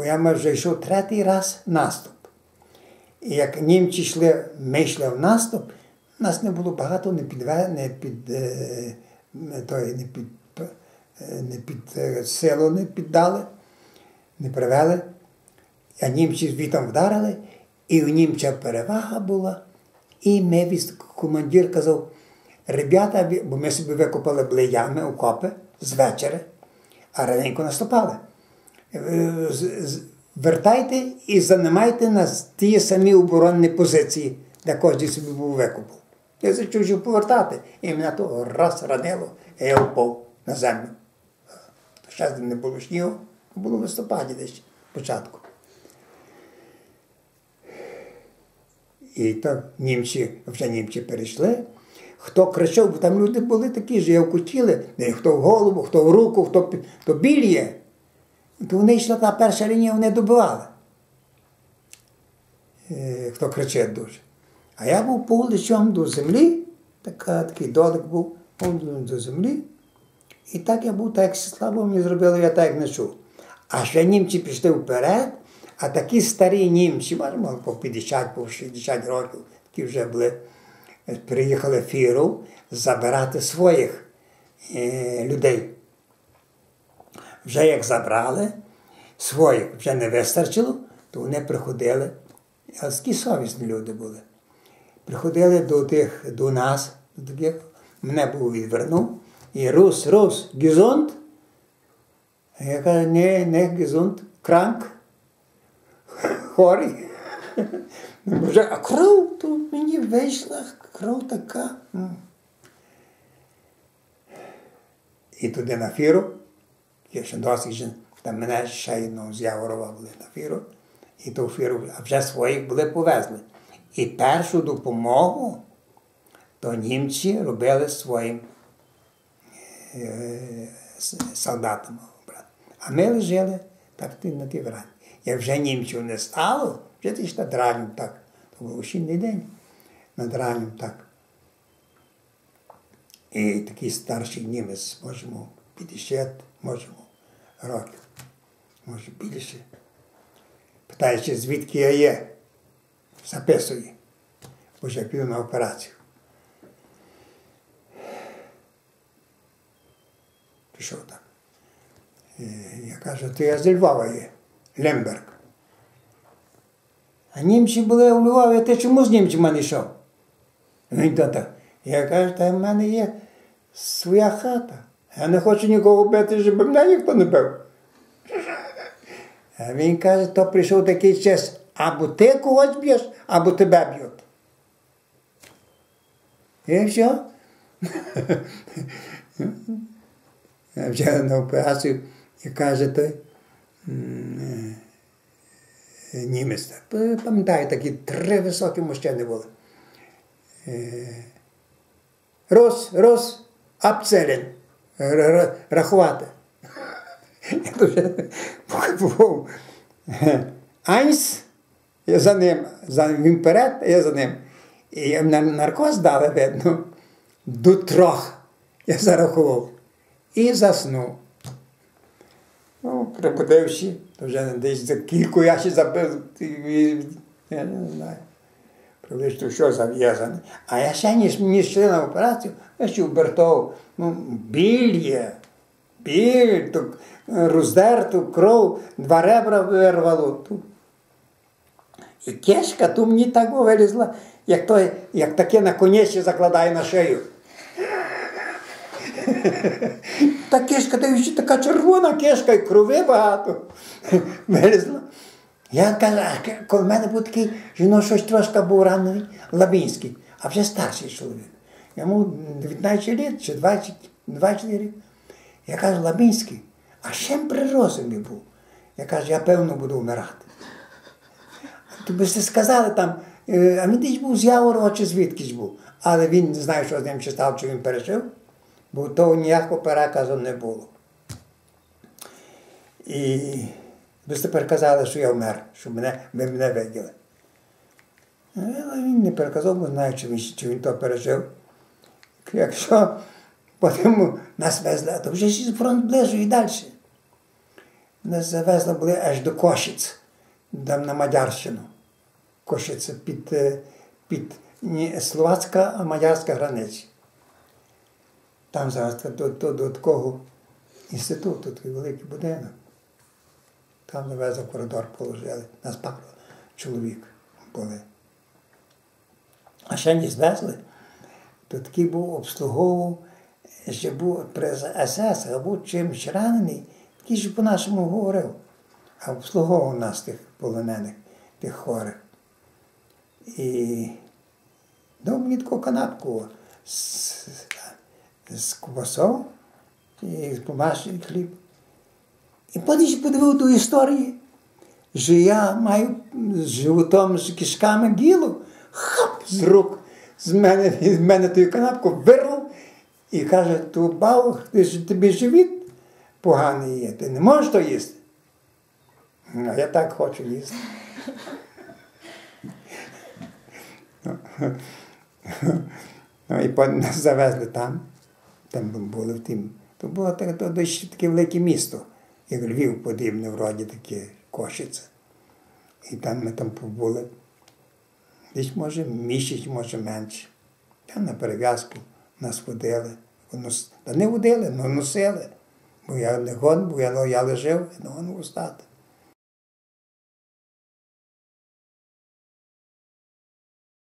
бо я ми вже йшов третій раз наступ. І як німці йшли, ми йшли в наступ, нас не було багато, не під, не під, е, той, не під, е, не під е, силу не піддали, не привели. А німці звітом вдарили, і у німця перевага була. І ми, командир казав, ребята, бо ми собі викопали були ями, окопи з вечора, а раненько наступали. Вертайте і займайте на ті самі оборонні позиції, де кожен собі був викопав. Я зачув повертати. І мене то раз ранило, і я впав на землю. Ще не було снігу, було в листопаді десь початку. І так німці, вже німці перейшли. Хто кричав, бо там люди були такі ж, як кутіли, хто в голову, хто в руку, хто хто більє, то вони йшли та перша лінія, вони добивали. Хто кричить дуже. А я був поличом до землі, така, такий долик був до землі. І так я був, так слабо мені зробили, я так не чув. А ще німці пішли вперед, а такі старі німці, може, по 50, по 60 років, які вже були, приїхали фіру забирати своїх е, людей. Вже як забрали, своїх вже не вистачило, то вони приходили, такі совісні люди були. Приходили до тих, до нас, до таких, мене був відвернув, і рус, рус, гізонт. Я кажу, не, не гізонт, кранк хворий. Вже, а кров тут мені вийшла, кров така. І туди на фіру, я ще досить, там мене ще ну, з Яворова були на фіру, і ту фіру а вже своїх були повезли. І першу допомогу то німці робили своїм е, солдатам. А ми лежали так на ті врані. Як вже німців не стало, вже ти ж над раннім так. То був осінний день над раннім так. І такий старший німець, можемо 50, можемо років, може більше. Питаючи, звідки я є, записує, вже піду на операцію. Пішов так. Я кажу, то я з Львова є. Лемберг. А німці були у Львові, ти чому з німцями не йшов? Він то так. Я кажу, та в мене є своя хата. Я не хочу нікого бити, щоб мене ніхто не бив. А він каже, то прийшов такий час, або ти когось б'єш, або тебе б'ють. І все. Я вже на операцію і каже той. Е, німець. Пам'ятаю, такі три високі мужчини були. Е, Рос, Рос, Апцелін. Рахувати. Я. Айнс, я за ним, за він вперед, я за ним. І наркоз дали, видно, до трьох. Я зарахував. І заснув. Ну, прибудивши, то вже десь за кілька я ще забив, я не знаю. Приблизно що зав'язане. А я ще ніж мені йшли на операцію, я ще вбертов, ну, біль є, біль, то роздерту кров, два ребра вирвало. Тут. І кешка ту мені так вилізла, як той, як таке на коні закладає на шию. Та кишка, та така червона кишка і крови багато. Вилізла. Я кажу, коли в мене був такий жінок, щось трошки був ранений, Лабінський, а вже старший чоловік. Йому 19 літ чи 20, 20 років. Я кажу, Лабінський, а чим при розумі був? Я кажу, я певно буду вмирати. Тобі ж сказали там, а він десь був з Яворова чи звідкись був. Але він не знає, що з ним чи став, чи він пережив бо того ніякого переказу не було. І ви тепер казали, що я вмер, що мене, ви мене виділи. Але він не переказав, бо знає, чи він, чи він то пережив. Якщо потім нас везли, то вже ж фронт ближче і далі. Нас завезли були аж до Кошиць, там на Мадярщину. Кошице під, е, під не словацька, а мадярська границя. Там зараз до, до, до такого інституту, такий великий будинок. Там завезли в коридор, положили. Нас пару чоловік були. А ще не звезли, то такий був обслуговував, ще був при СС, а був чимось ранений, такий ж по-нашому говорив, а обслуговував нас тих полонених, тих хворих. І дав мені таку канапку з, з кубасом і з помашний хліб. І потім подивив до історії, що я маю з животом, з кишками діло, хап, з рук, з мене, з мене ту канапку вирвав і каже, ту бав, ти ж тобі живіт поганий є, ти не можеш то їсти. А я так хочу їсти. Ну, і нас завезли там, там були в тім. То було таке велике місто, як Львів подібне, вроді таке Кошиця. І там ми там побули. Десь, може, місяць, може менше. Там на перев'язку нас водили. Та не водили, але носили. Бо я не гон, бо я, я лежав, не гон встати.